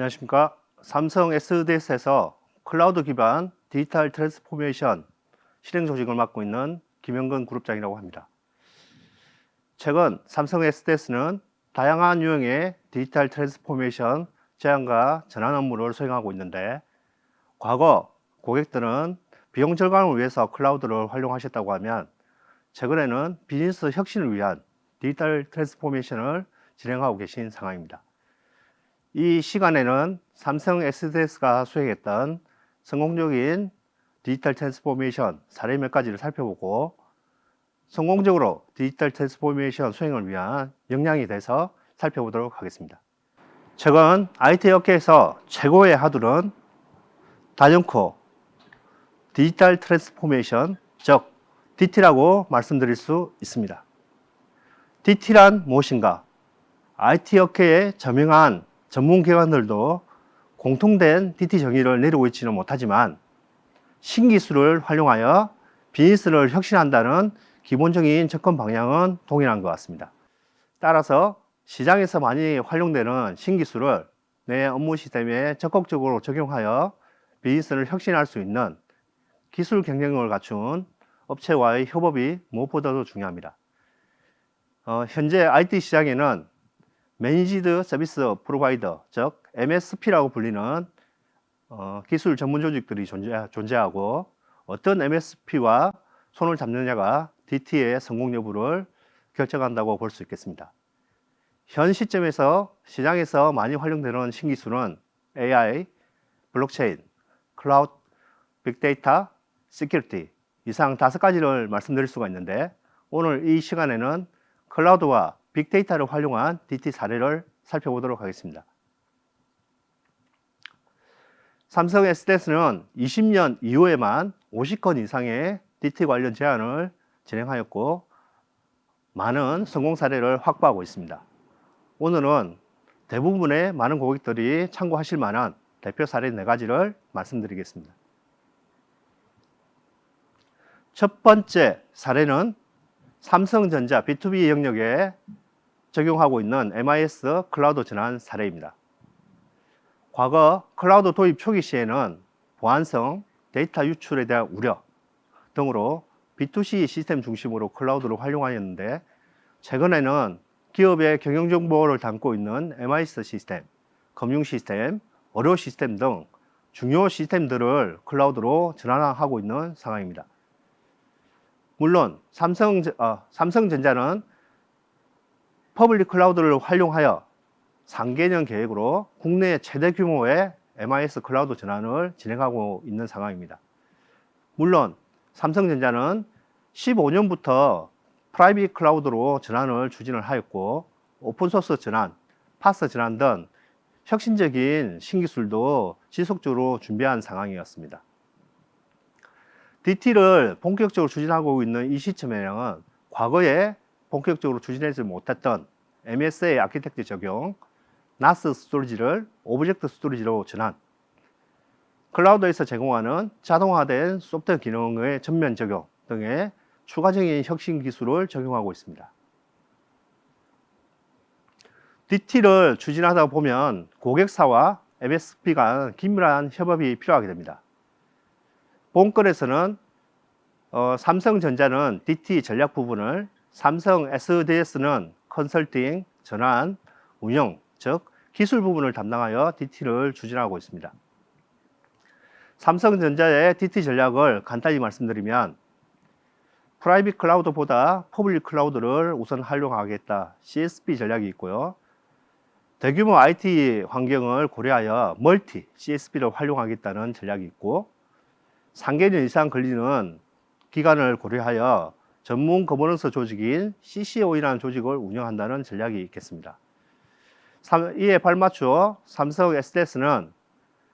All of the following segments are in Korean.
안녕하십니까. 삼성 SDS에서 클라우드 기반 디지털 트랜스포메이션 실행 조직을 맡고 있는 김영근 그룹장이라고 합니다. 최근 삼성 SDS는 다양한 유형의 디지털 트랜스포메이션 제안과 전환 업무를 수행하고 있는데 과거 고객들은 비용 절감을 위해서 클라우드를 활용하셨다고 하면 최근에는 비즈니스 혁신을 위한 디지털 트랜스포메이션을 진행하고 계신 상황입니다. 이 시간에는 삼성 SDS가 수행했던 성공적인 디지털 트랜스포메이션 사례 몇 가지를 살펴보고 성공적으로 디지털 트랜스포메이션 수행을 위한 역량에 대해서 살펴보도록 하겠습니다. 최근 IT 업계에서 최고의 하두는 다정코 디지털 트랜스포메이션, 즉 DT라고 말씀드릴 수 있습니다. DT란 무엇인가? IT 업계의 저명한 전문 기관들도 공통된 DT 정의를 내리고 있지는 못하지만 신기술을 활용하여 비즈니스를 혁신한다는 기본적인 접근 방향은 동일한 것 같습니다. 따라서 시장에서 많이 활용되는 신기술을 내 업무 시스템에 적극적으로 적용하여 비즈니스를 혁신할 수 있는 기술 경쟁력을 갖춘 업체와의 협업이 무엇보다도 중요합니다. 어, 현재 IT 시장에는 매니지드 서비스 프로바이더, 즉 MSP라고 불리는 어, 기술 전문 조직들이 존재, 존재 하고 어떤 MSP와 손을 잡느냐가 DT의 성공 여부를 결정한다고 볼 수 있겠습니다. 현 시점에서 시장에서 많이 활용되는 신기술은 AI, 블록체인, 클라우드, 빅데이터, 시큐리티 이상 다섯 가지를 말씀드릴 수가 있는데 오늘 이 시간에는 클라우드와 빅데이터를 활용한 DT 사례를 살펴보도록 하겠습니다. 삼성 SDS는 20년 이후에만 50건 이상의 DT 관련 제안을 진행하였고 많은 성공 사례를 확보하고 있습니다. 오늘은 대부분의 많은 고객들이 참고하실 만한 대표 사례 네 가지를 말씀드리겠습니다. 첫 번째 사례는 삼성전자 B2B 영역에 적용하고 있는 MIS 클라우드 전환 사례입니다. 과거 클라우드 도입 초기 시에는 보안성, 데이터 유출에 대한 우려 등으로 B2C 시스템 중심으로 클라우드를 활용하였는데 최근에는 기업의 경영정보를 담고 있는 MIS 시스템, 금융 시스템, 의료 시스템 등 중요 시스템들을 클라우드로 전환하고 있는 상황입니다. 물론 삼성, 어, 삼성전자는 퍼블릭 클라우드를 활용하여 3개년 계획으로 국내 최대 규모의 MIS 클라우드 전환을 진행하고 있는 상황입니다. 물론 삼성전자는 15년부터 프라이빗 클라우드로 전환을 추진을 하였고 오픈소스 전환, 파스 전환 등 혁신적인 신기술도 지속적으로 준비한 상황이었습니다. DT를 본격적으로 추진하고 있는 이 시점에는 과거에 본격적으로 추진하지 못했던 MSA 아키텍트 적용, NAS 스토리지를 오브젝트 스토리지로 전환, 클라우드에서 제공하는 자동화된 소프트웨어 기능의 전면 적용 등의 추가적인 혁신 기술을 적용하고 있습니다. DT를 추진하다 보면 고객사와 MSP 간 긴밀한 협업이 필요하게 됩니다. 본건에서는 어, 삼성전자는 DT 전략 부분을 삼성 SDS는 컨설팅, 전환, 운영, 즉 기술 부분을 담당하여 DT를 추진하고 있습니다. 삼성전자의 DT 전략을 간단히 말씀드리면 프라이빗 클라우드보다 퍼블릭 클라우드를 우선 활용하겠다 CSP 전략이 있고요. 대규모 IT 환경을 고려하여 멀티 CSP를 활용하겠다는 전략이 있고 3개년 이상 걸리는 기간을 고려하여 전문 거버넌스 조직인 CCO이라는 조직을 운영한다는 전략이 있겠습니다. 이에 발맞추어 삼성 SDS는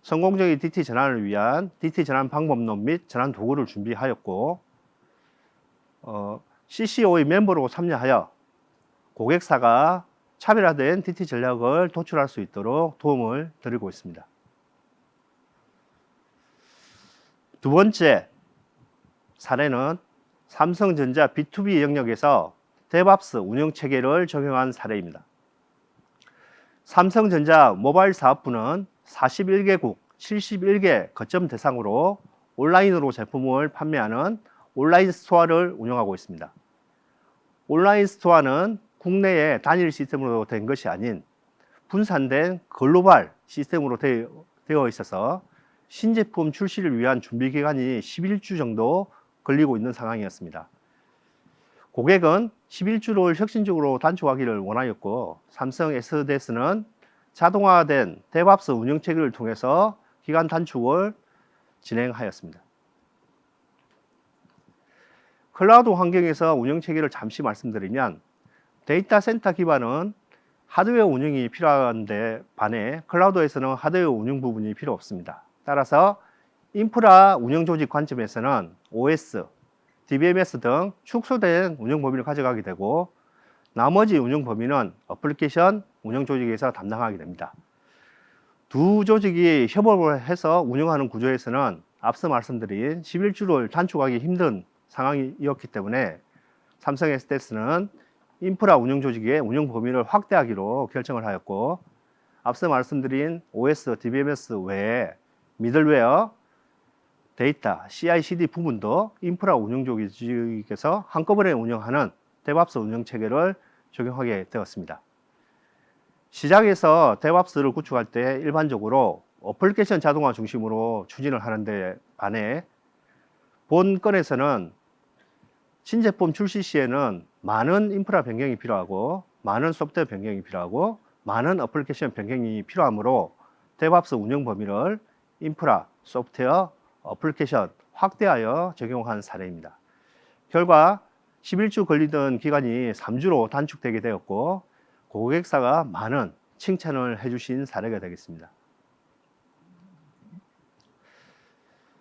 성공적인 DT 전환을 위한 DT 전환 방법론 및 전환 도구를 준비하였고 어, CCO의 멤버로 참여하여 고객사가 차별화된 DT 전략을 도출할 수 있도록 도움을 드리고 있습니다. 두 번째 사례는 삼성전자 B2B 영역에서 데밥스 운영 체계를 적용한 사례입니다. 삼성전자 모바일 사업부는 41개국 71개 거점 대상으로 온라인으로 제품을 판매하는 온라인 스토어를 운영하고 있습니다. 온라인 스토어는 국내의 단일 시스템으로 된 것이 아닌 분산된 글로벌 시스템으로 되- 되어 있어서 신제품 출시를 위한 준비 기간이 11주 정도 걸리고 있는 상황이었습니다. 고객은 11주를 혁신적으로 단축하기를 원하였고 삼성 SDS는 자동화된 데밥스 운영 체계를 통해서 기간 단축을 진행하였습니다. 클라우드 환경에서 운영 체계를 잠시 말씀드리면 데이터 센터 기반은 하드웨어 운영이 필요한데 반해 클라우드에서는 하드웨어 운영 부분이 필요 없습니다. 따라서 인프라 운영 조직 관점에서는 OS, DBMS 등 축소된 운영 범위를 가져가게 되고 나머지 운영 범위는 어플리케이션 운영 조직에서 담당하게 됩니다. 두 조직이 협업을 해서 운영하는 구조에서는 앞서 말씀드린 11주를 단축하기 힘든 상황이었기 때문에 삼성 SDS는 인프라 운영 조직의 운영 범위를 확대하기로 결정을 하였고 앞서 말씀드린 OS, DBMS 외에 미들웨어, 데이터, CI/CD 부분도 인프라 운영 조직에서 한꺼번에 운영하는 데밥스 운영 체계를 적용하게 되었습니다. 시장에서 데밥스를 구축할 때 일반적으로 어플리케이션 자동화 중심으로 추진을 하는데 반해 본 건에서는 신제품 출시 시에는 많은 인프라 변경이 필요하고 많은 소프트웨어 변경이 필요하고 많은 어플리케이션 변경이 필요하므로 데밥스 운영 범위를 인프라, 소프트웨어, 어플리케이션 확대하여 적용한 사례입니다. 결과 11주 걸리던 기간이 3주로 단축되게 되었고 고객사가 많은 칭찬을 해주신 사례가 되겠습니다.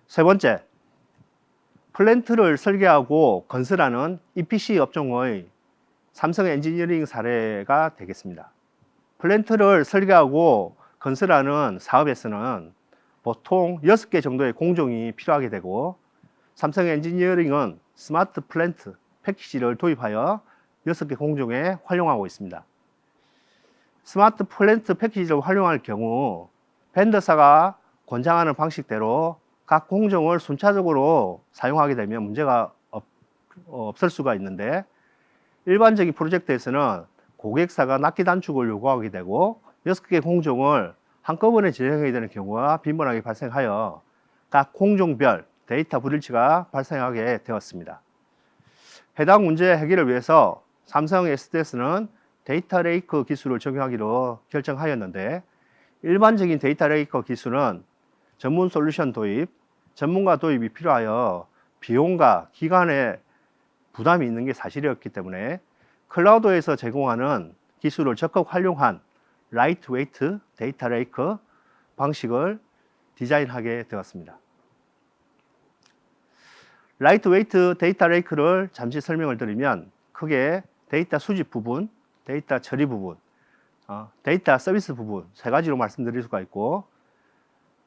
세 번째, 플랜트를 설계하고 건설하는 EPC 업종의 삼성 엔지니어링 사례가 되겠습니다. 플랜트를 설계하고 건설하는 사업에서는 보통 6개 정도의 공정이 필요하게 되고 삼성 엔지니어링은 스마트 플랜트 패키지를 도입하여 6개 공정에 활용하고 있습니다. 스마트 플랜트 패키지를 활용할 경우 벤더사가 권장하는 방식대로 각 공정을 순차적으로 사용하게 되면 문제가 없, 없을 수가 있는데 일반적인 프로젝트에서는 고객사가 납기 단축을 요구하게 되고 6개 공정을 한꺼번에 진행하게 되는 경우가 빈번하게 발생하여 각 공정별 데이터 불일치가 발생하게 되었습니다. 해당 문제 해결을 위해서 삼성 SDS는 데이터 레이크 기술을 적용하기로 결정하였는데 일반적인 데이터 레이크 기술은 전문 솔루션 도입, 전문가 도입이 필요하여 비용과 기간에 부담이 있는 게 사실이었기 때문에 클라우드에서 제공하는 기술을 적극 활용한 라이트 웨이트 데이터 레이크 방식을 디자인하게 되었습니다. 라이트 웨이트 데이터 레이크를 잠시 설명을 드리면 크게 데이터 수집 부분, 데이터 처리 부분, 어, 데이터 서비스 부분 세 가지로 말씀드릴 수가 있고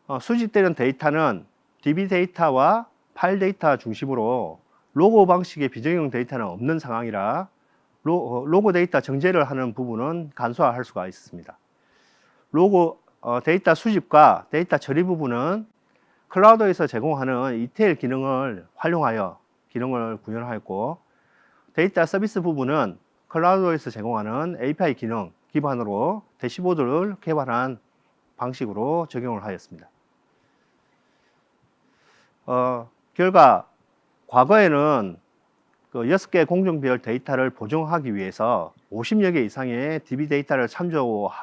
어, 수집되는 데이터는 DB 데이터와 파일 데이터 중심으로 로고 방식의 비정형 데이터는 없는 상황이라 로, 어, 로고 데이터 정제를 하는 부분은 간소화할 수가 있습니다. 로고 어, 데이터 수집과 데이터 처리 부분은 클라우드에서 제공하는 ETL 기능을 활용하여 기능을 구현하였고 데이터 서비스 부분은 클라우드에서 제공하는 API 기능 기반으로 대시보드를 개발한 방식으로 적용을 하였습니다. 어, 결과 과거에는 그 6개 공정별 데이터를 보정하기 위해서 50여 개 이상의 DB 데이터를 참조해야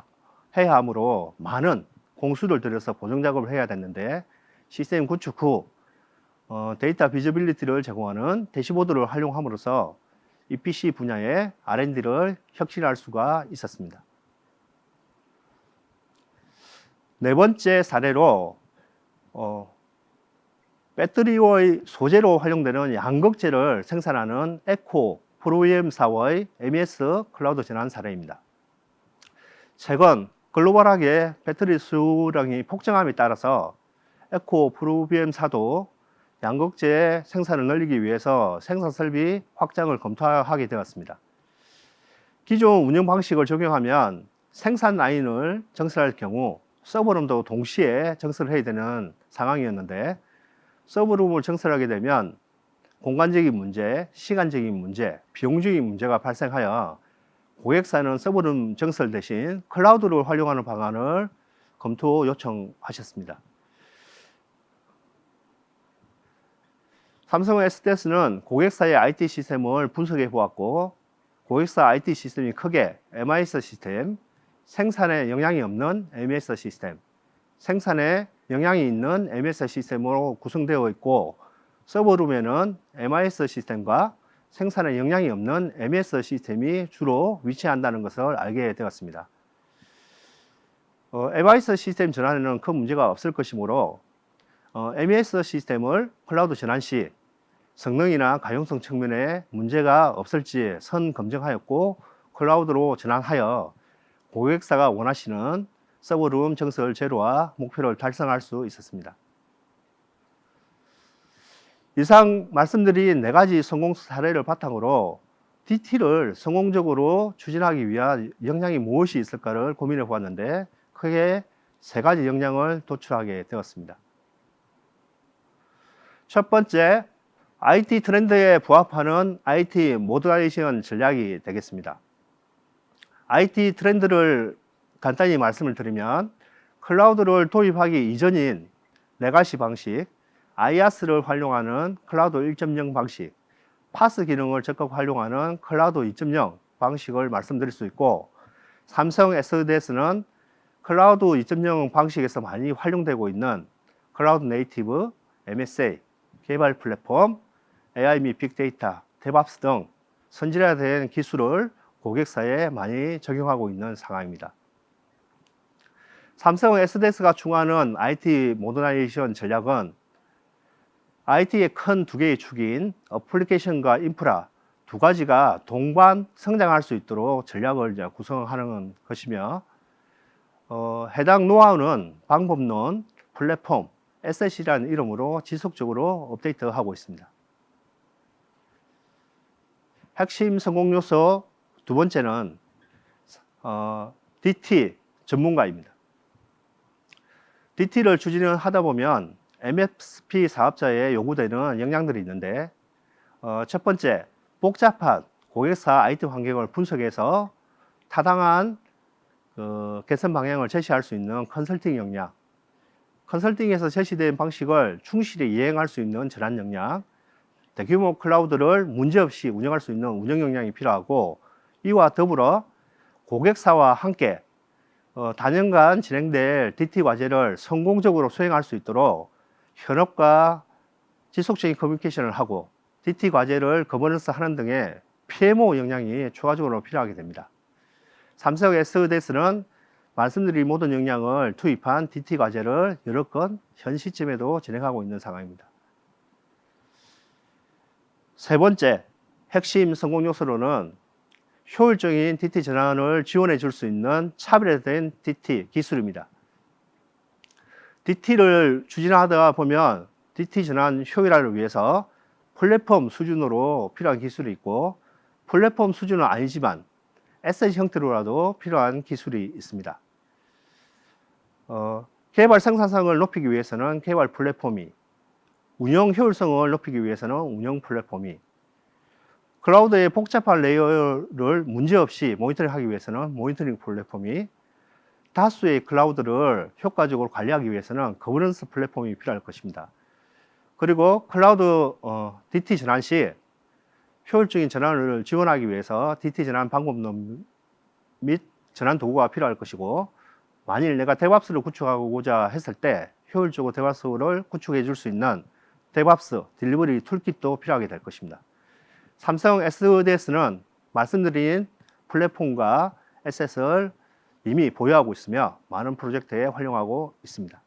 하므로 많은 공수를 들여서 보정 작업을 해야 됐는데 시스템 구축 후 어, 데이터 비저빌리티를 제공하는 대시보드를 활용함으로써 EPC 분야의 R&D를 혁신할 수가 있었습니다. 네 번째 사례로 어, 배터리의 소재로 활용되는 양극재를 생산하는 에코 프로엠사의 MES 클라우드 전환 사례입니다. 최근 글로벌하게 배터리 수량이 폭증함에 따라서 에코 프로비엠사도 양극재 생산을 늘리기 위해서 생산 설비 확장을 검토하게 되었습니다. 기존 운영 방식을 적용하면 생산 라인을 정설할 경우 서버룸도 동시에 정설을 해야 되는 상황이었는데 서버룸을 정설하게 되면 공간적인 문제, 시간적인 문제, 비용적인 문제가 발생하여 고객사는 서버룸 정설 대신 클라우드를 활용하는 방안을 검토 요청하셨습니다. 삼성 SDS는 고객사의 IT 시스템을 분석해 보았고 고객사 IT 시스템이 크게 MIS 시스템, 생산에 영향이 없는 MES 시스템, 생산에 영향이 있는 MES 시스템으로 구성되어 있고 서버룸에는 MIS 시스템과 생산에 영향이 없는 MES 시스템이 주로 위치한다는 것을 알게 되었습니다. 어, MIS 시스템 전환에는 큰 문제가 없을 것이므로 어, MES 시스템을 클라우드 전환 시 성능이나 가용성 측면에 문제가 없을지 선 검증하였고 클라우드로 전환하여 고객사가 원하시는 서버룸 정설 제로와 목표를 달성할 수 있었습니다. 이상 말씀드린 네 가지 성공 사례를 바탕으로 DT를 성공적으로 추진하기 위한 역량이 무엇이 있을까를 고민해 보았는데 크게 세 가지 역량을 도출하게 되었습니다. 첫 번째, IT 트렌드에 부합하는 IT 모더라이제이션 전략이 되겠습니다. IT 트렌드를 간단히 말씀을 드리면 클라우드를 도입하기 이전인 레가시 방식, IaaS를 활용하는 클라우드 1.0 방식, 파스 기능을 적극 활용하는 클라우드 2.0 방식을 말씀드릴 수 있고 삼성 SDS는 클라우드 2.0 방식에서 많이 활용되고 있는 클라우드 네이티브, MSA, 개발 플랫폼, AI 및 빅데이터, 데밥스 등 선진화된 기술을 고객사에 많이 적용하고 있는 상황입니다. 삼성 SDS가 추구하는 IT 모더나이제이션 전략은 IT의 큰 두 개의 축인 어플리케이션과 인프라 두 가지가 동반 성장할 수 있도록 전략을 이제 구성하는 것이며 어, 해당 노하우는 방법론, 플랫폼, SS이라는 이름으로 지속적으로 업데이트하고 있습니다. 핵심 성공 요소 두 번째는 어, DT 전문가입니다. DT를 추진하다 보면 MSP 사업자에 요구되는 역량들이 있는데 어, 첫 번째 복잡한 고객사 IT 환경을 분석해서 타당한 그 개선 방향을 제시할 수 있는 컨설팅 역량, 컨설팅에서 제시된 방식을 충실히 이행할 수 있는 전환 역량, 대규모 클라우드를 문제없이 운영할 수 있는 운영 역량이 필요하고 이와 더불어 고객사와 함께 어, 단연간 진행될 DT 과제를 성공적으로 수행할 수 있도록 현업과 지속적인 커뮤니케이션을 하고 DT 과제를 거버넌스 하는 등의 PMO 역량이 추가적으로 필요하게 됩니다. 삼성 SDS는 말씀드린 모든 역량을 투입한 DT 과제를 여러 건 현 시점에도 진행하고 있는 상황입니다. 세 번째 핵심 성공 요소로는 효율적인 DT 전환을 지원해 줄 수 있는 차별화된 DT 기술입니다. DT를 추진하다 보면 DT 전환 효율화를 위해서 플랫폼 수준으로 필요한 기술이 있고 플랫폼 수준은 아니지만 에셋 형태로라도 필요한 기술이 있습니다. 어, 개발 생산성을 높이기 위해서는 개발 플랫폼이 운영 효율성을 높이기 위해서는 운영 플랫폼이 클라우드의 복잡한 레이어를 문제없이 모니터링하기 위해서는 모니터링 플랫폼이 다수의 클라우드를 효과적으로 관리하기 위해서는 거버넌스 플랫폼이 필요할 것입니다. 그리고 클라우드 어, DT 전환 시 효율적인 전환을 지원하기 위해서 DT 전환 방법론 및 전환 도구가 필요할 것이고 만일 내가 데밥스를 구축하고자 했을 때 효율적으로 데밥스를 구축해 줄 수 있는 데밥스 딜리버리 툴kit도 필요하게 될 것입니다. 삼성 SDS는 말씀드린 플랫폼과 SS를 이미 보유하고 있으며 많은 프로젝트에 활용하고 있습니다.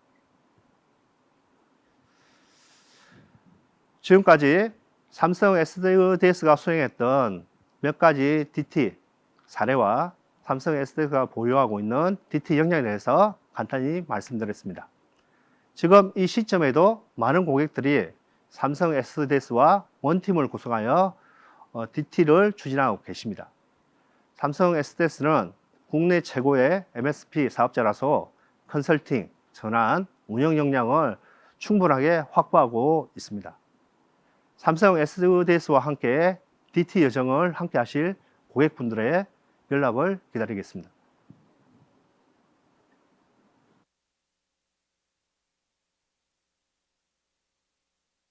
지금까지 삼성 SDS가 수행했던 몇 가지 DT 사례와 삼성 SDS가 보유하고 있는 DT 역량에 대해서 간단히 말씀드렸습니다. 지금 이 시점에도 많은 고객들이 삼성 SDS와 원팀을 구성하여 어, DT를 추진하고 계십니다. 삼성 SDS는 국내 최고의 MSP 사업자라서 컨설팅, 전환, 운영 역량을 충분하게 확보하고 있습니다. 삼성 SDS와 함께 DT 여정을 함께 하실 고객분들의 연락을 기다리겠습니다.